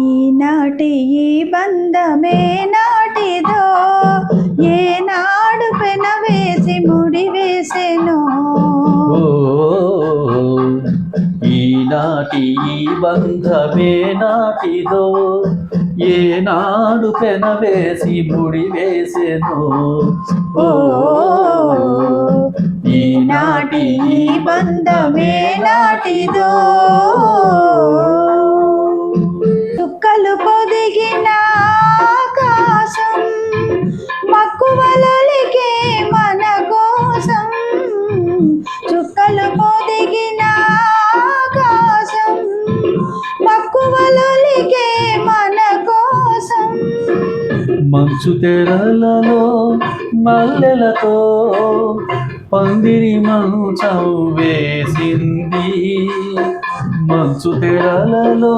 ఈనాటి ఈ బంధమే నాటిదో? ఏనాడు పెనవేసి ముడి వేసెను? ఓ ఈనాటి ఈ బంధమే నాటిదో? ఏనాడు పెనవేసి ముడి వేసెను? ఓ ఈనాటి ఈ బంధమే నాటిదో? చుక్కలు పొదిగిన ఆకాశం మక్కువలొలికే మన కోసం. చుక్కలు పొదిగిన ఆకాశం మక్కువలొలికే మన కోసం. మంచు తెరలలో మల్లెలతో పందిరి మంచం వేసింది మంచు తెరలలో